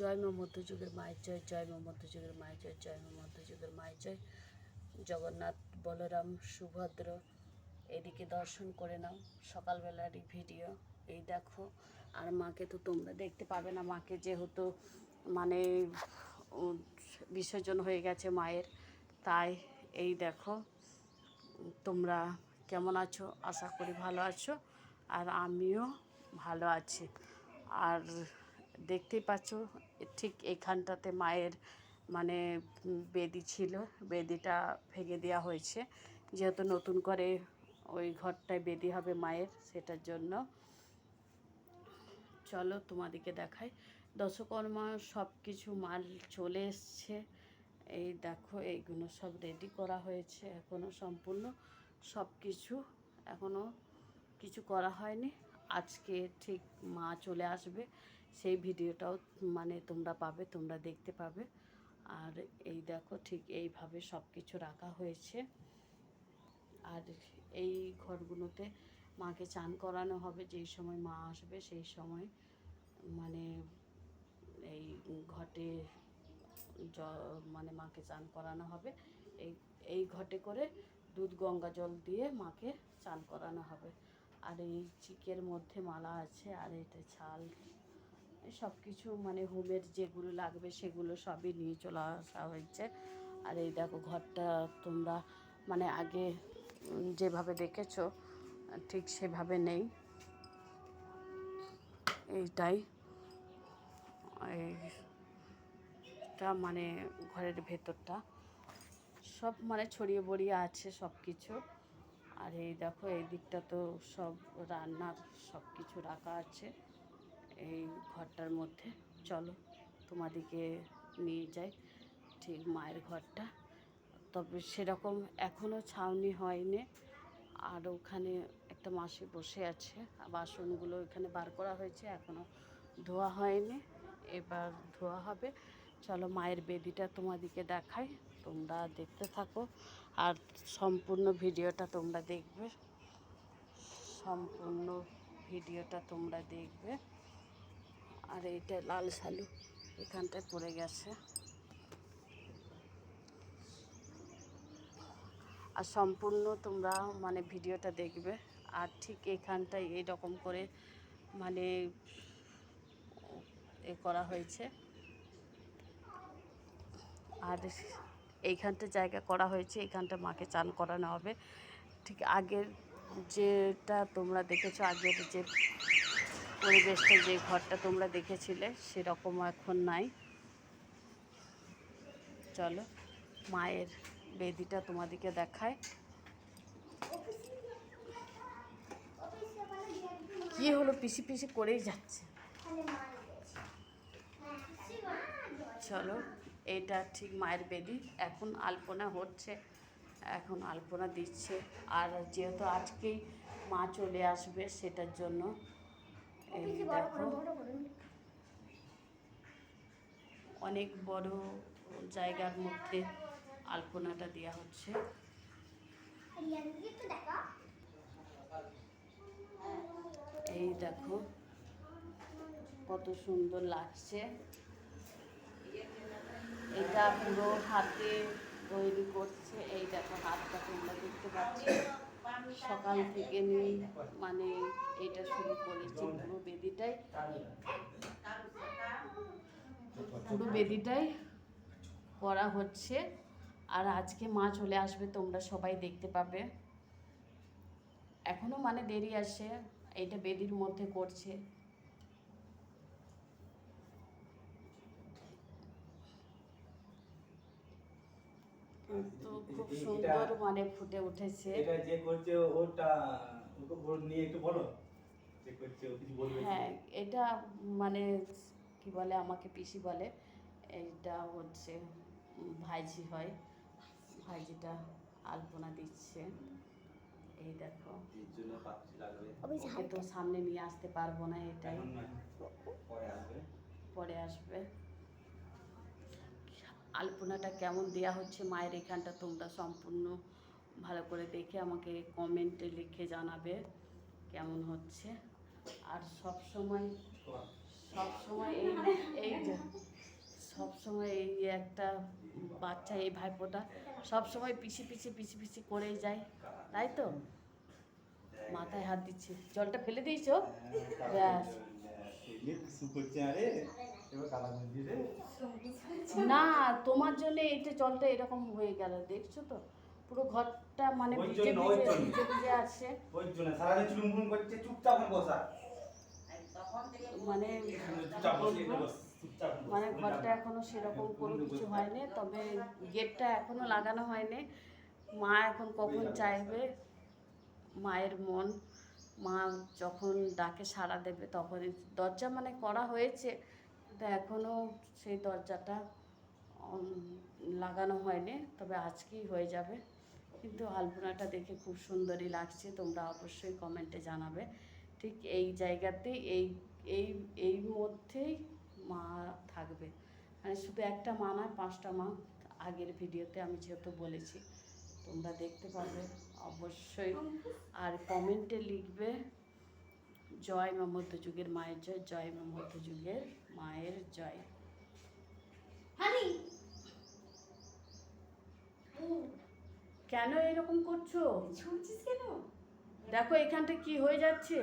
জয় মা মধ্যযুগের মায়ের জয় জয় মা মধ্যযুগের মায়ের জয় জয় মা মধ্যযুগের মায়ের জয়। জগন্নাথ বলরাম সুভদ্র, এদিকে দর্শন করে নাও। সকালবেলারই ভিডিও, এই দেখো। আর মাকে তো তোমরা দেখতে পাবে না। মাকে যেহেতু মানে বিসর্জন হয়ে গেছে মায়ের, তাই এই দেখো। তোমরা কেমন আছো? আশা করি ভালো আছো। আর আমিও ভালো আছি। আর দেখতেই পাচ্ছ ঠিক এখানটাতে মায়ের মানে বেদি ছিল, বেদিটা ভেঙে দেওয়া হয়েছে। যেহেতু নতুন করে ওই ঘরটায় বেদি হবে মায়ের, সেটার জন্য। চলো তোমাদেরকে দেখাই। দশকর্মা সব কিছু মাল চলে এসছে। এই দেখো, এইগুলো সব রেডি করা হয়েছে এখনও সম্পূর্ণ। সব কিছু এখনও কিছু করা হয়নি। আজকে ঠিক মা চলে আসবে। সেই ভিডিওটাও মানে তোমরা পাবে, তোমরা দেখতে পাবে। আর এই দেখো ঠিক এইভাবে সব কিছু রাখা হয়েছে। আর এই ঘরগুলোতে মাকে চান করানো হবে, যেই সময় মা আসবে সেই সময় মানে এই ঘটে জ মানে মাকে চান করানো হবে। এই এই ঘটে করে দুধ, গঙ্গা জল দিয়ে মাকে চান করানো হবে। আর এই চিকের মধ্যে মালা আছে, আর এটা ছাল। সব কিছু মানে হোমের যেগুলো লাগবে সেগুলো সবই নিয়ে চলে আসা হয়েছে। আর এই দেখো ঘরটা তোমরা মানে আগে যেভাবে দেখেছ, ঠিক সেভাবে নেই। এইটাই। এইটা মানে ঘরের ভেতরটা। সব মানে ছড়িয়ে বড়িয়ে আছে সব কিছু আর এই দেখো, এই দিকটা তো সব রান্নার সব কিছু রাখা আছে। এই ঘরটার মধ্যে। চলো তোমাদেরকে নিয়ে যাই ঠিক মায়ের ঘরটা। তবে সেরকম এখনও ছাউনি হয়নি। আর ওখানে একটা মাসি বসে আছে। বাসনগুলো এখানে বার করা হয়েছে এখনও ধোয়া হয়নি। এবার ধোয়া হবে। চলো মায়ের বেদিটা তোমাদেরকে দেখাই। তোমরা দেখতে থাকো। আর সম্পূর্ণ ভিডিওটা তোমরা দেখবে। সম্পূর্ণ ভিডিওটা তোমরা দেখবে। আর এইটা লাল শালু। এখানটায় পড়ে গেছে। আর সম্পূর্ণ তোমরা মানে ভিডিওটা দেখবে। আর ঠিক এখানটায় এইরকম করে মানে এ করা হয়েছে। আর এইখানটা জায়গা করা হয়েছে এইখানটা মাকে চান করানো হবে। ঠিক আগের যেটা তোমরা দেখেছ, আগের যে পরিবেশটা যে ঘরটা তোমরা দেখেছিলে, সেরকম এখন নাই। চলো, মায়ের বেদিটা তোমাদেরকে দেখায়। কি হলো, পিসি পিসি করেই যাচ্ছে। চলো এটা ঠিক মায়ের বেদি। এখন আলপনা হচ্ছে, এখন আলপনা দিচ্ছে। আর যেহেতু আজকেই মা চলে আসবে, সেটার জন্য দেখো অনেক বড় জায়গার মধ্যে আলপনাটা দেওয়া হচ্ছে। এই দেখো কত সুন্দর লাগছে। এটা পুরো হাতে তৈরি করছে। এই দেখো হাতটা তোমরা দেখতে পাচ্ছ। সকাল থেকে নিয়ে মানে এটা শুরু করেছি পুরো বেদিটাই। পুরো বেদিটাই করা হচ্ছে। আর আজকে মা চলে আসবে, তোমরা সবাই দেখতে পাবে। এখনও মানে দেরি আসে এটা বেদির মধ্যে করছে। তো খুব সুন্দর মানে ফুটে উঠেছে। এটা যে করছে ওটা ওকে নিয়ে একটু বলো। যে করছে ও কিছু বলবে হ্যাঁ এটা মানে কি বলে আমাকে পিসি বলে। এইটা হচ্ছে ভাইজি হয়। ভাইজিটা আলপনা দিচ্ছে। এই দেখো। তো সামনে নিয়ে আসতে পারব না এটাই। পরে আসবে। পরে আসবে। আলপনাটা কেমন দেয়া হচ্ছে মায়ের এখানটা তোমরা সম্পূর্ণ ভালো করে দেখে আমাকে কমেন্টে লিখে জানাবে কেমন হচ্ছে। আর সব সময় সব সময় এই এই যে সবসময় এই একটা বাচ্চা এই ভাইপোটা সবসময় পিছি পিছি পিছি পিছি করেই যায় তাই তো? মাথায় হাত দিচ্ছে। জলটা ফেলে দিয়েছ? ব্যাস। না তোমার জন্য এইটা জলটা এরকম হয়ে গেল দেখছ তো? পুরো ঘরটা মানে ভিজে ভিজে ভিজে ভিজে আছে। ওই জন্য সারাদিন করছে চুপচাপ বসা। মানে। মানে ঘরটা এখনও সেরকম কোনো কিছু হয়নি তবে গেটটা এখনও লাগানো হয়নি। মা এখন কখন চাইবে? মায়ের মন। মা যখন ডাকে সাড়া দেবে তখনই। দরজা মানে করা হয়েছে কিন্তু এখনও সেই দরজাটা লাগানো হয়নি। তবে আজকেই হয়ে যাবে। কিন্তু আলপনাটা দেখে খুব সুন্দরই লাগছে। তোমরা অবশ্যই কমেন্টে জানাবে। ঠিক এই জায়গাতেই এই এই এই মধ্যেই মা থাকবে। মানে শুধু একটা মা নয় পাঁচটা মা আগের ভিডিওতে আমি যেহেতু বলেছি তোমরা দেখতে পাবে অবশ্যই আর কমেন্টে লিখবে জয় মা মধ্যযুগের মায়ের জয় জয় মা মধ্যযুগের মায়ের জয়। কেন এরকম করছ? ছুটছিস কেন? দেখো এখানটা কি হয়ে যাচ্ছে।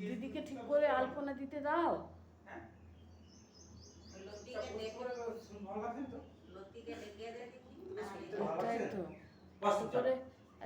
দিদিকে ঠিক করে আলপনা দিতে দাও। হ্যাঁ? লতিকে দেখে। ভালো লাগছে তো?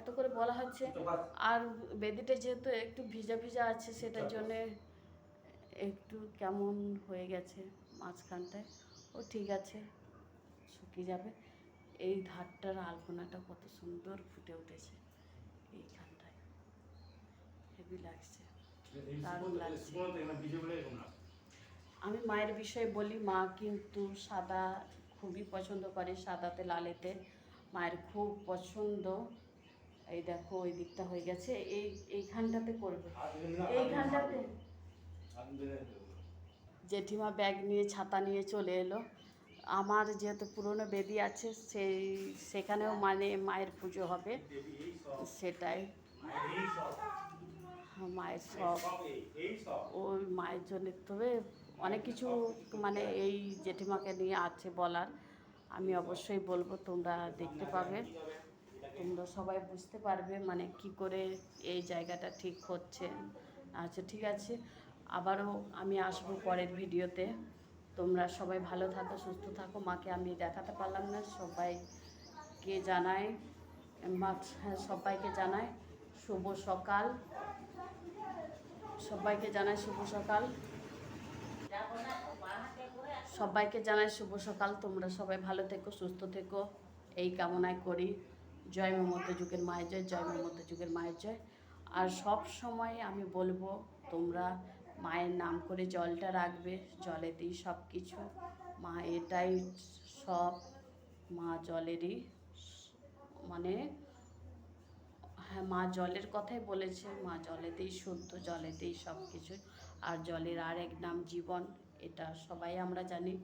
এত করে বলা হচ্ছে। আর বেদিটা যেহেতু একটু ভিজা ভিজা আছে সেটার জন্য একটু কেমন হয়ে গেছে মাঝখানটায়। ও ঠিক আছে শুকিয়ে যাবে। এই ধারটার আলপনাটা কত সুন্দর ফুটে উঠেছে এইখানটায়। হেভি লাগছে দারুণ লাগছে। আমি মায়ের বিষয়ে বলি মা কিন্তু সাদা খুবই পছন্দ করে সাদাতে লালেতে। মায়ের খুব পছন্দ। এই দেখো ওই দিকটা হয়ে গেছে। এই এইখানটাতে করবে এইখানটাতে জেঠিমা ব্যাগ নিয়ে ছাতা নিয়ে চলে এলো। আমার যেহেতু পুরনো বেদি আছে সেই সেখানেও মানে মায়ের পুজো হবে। সেটাই। মায়ের সব। ওই মায়ের জন্য তবে অনেক কিছু মানে এই জেঠিমাকে নিয়ে আছে বলার। আমি অবশ্যই বলব তোমরা দেখতে পাবে। তোমরা সবাই বুঝতে পারবে মানে কি করে এই জায়গাটা ঠিক হচ্ছে। আচ্ছা ঠিক আছে। আবারও আমি আসব পরের ভিডিওতে। তোমরা সবাই ভালো থাকো সুস্থ থাকো। মাকে আমি দেখাতে পারলাম না। সবাইকে জানাই মা হ্যাঁ, সবাইকে জানাই শুভ সকাল। সবাইকে জানাই শুভ সকাল। সবাইকে জানাই শুভ সকাল। তোমরা সবাই ভালো থেকো সুস্থ থেকো। এই কামনায় করি। জয় মমত যুগের মায়ের জয় জয় মমত যুগের মায়ের জয়। আর সব সময় আমি বলব, তোমরা মায়ের নাম করে জলটা রাখবে, জলেতেই সব কিছু। মা এটাই সব, মা জলেরই মানে হ্যাঁ মা জলের কথাই বলেছে, মা জলেতেই শুদ্ধ, জলেতেই সব কিছু। আর জলের আর এক নাম জীবন, এটা সবাই আমরা জানি।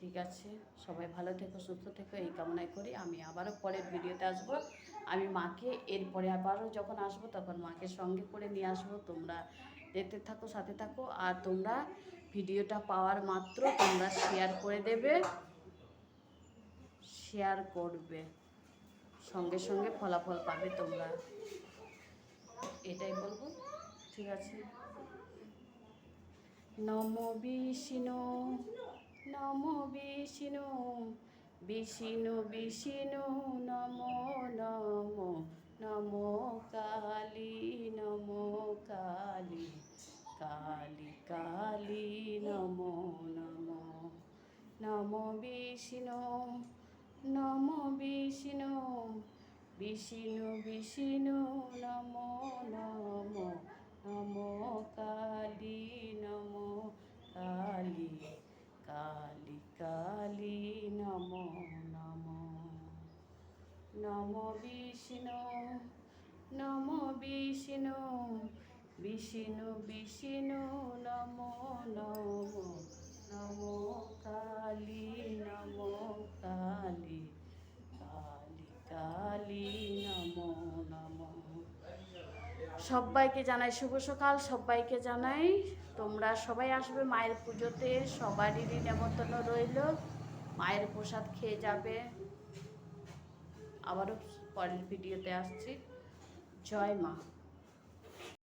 ঠিক আছে। সবাই ভালো থেকো, সুস্থ থেকো, এই কামনাই করি। আমি আবারও পরের ভিডিওতে আসব। আমি মাকে এরপরে আবারও যখন আসব তখন মাকে সঙ্গে করে নিয়ে আসব। তোমরা দেখতে থাকো, সাথে থাকো। আর তোমরা ভিডিওটা পাওয়ার মাত্র তোমরা শেয়ার করে দেবে। শেয়ার করবে। সঙ্গে সঙ্গে ফলাফল পাবে তোমরা। এটাই বলব। ঠিক আছে। নম বিষ্ণু। নম বিষ্ণু বিষ্ণু বিষ্ণু, নম নম নম কালী নম কালী কালী কালী, নম নম নম বিষ্ণু নম বিষ্ণু বিষ্ণু বিষ্ণু, নম নম নম কালী নম কালী কালী কালী নম নম নম বিষ্ণু নম বিষ্ণু বিষ্ণু বিষ্ণু নম নম নম কালী নম কালী কালী কালী নম নম সবাইকে জানাই শুভ সকাল, সবাইকে জানাই তোমরা সবাই আসবে মায়ের পুজোতে, সবারই নেমন্তন্ন রইল, মায়ের প্রসাদ খেয়ে যাবে। আবারও পরের ভিডিওতে আসছি। জয় মা।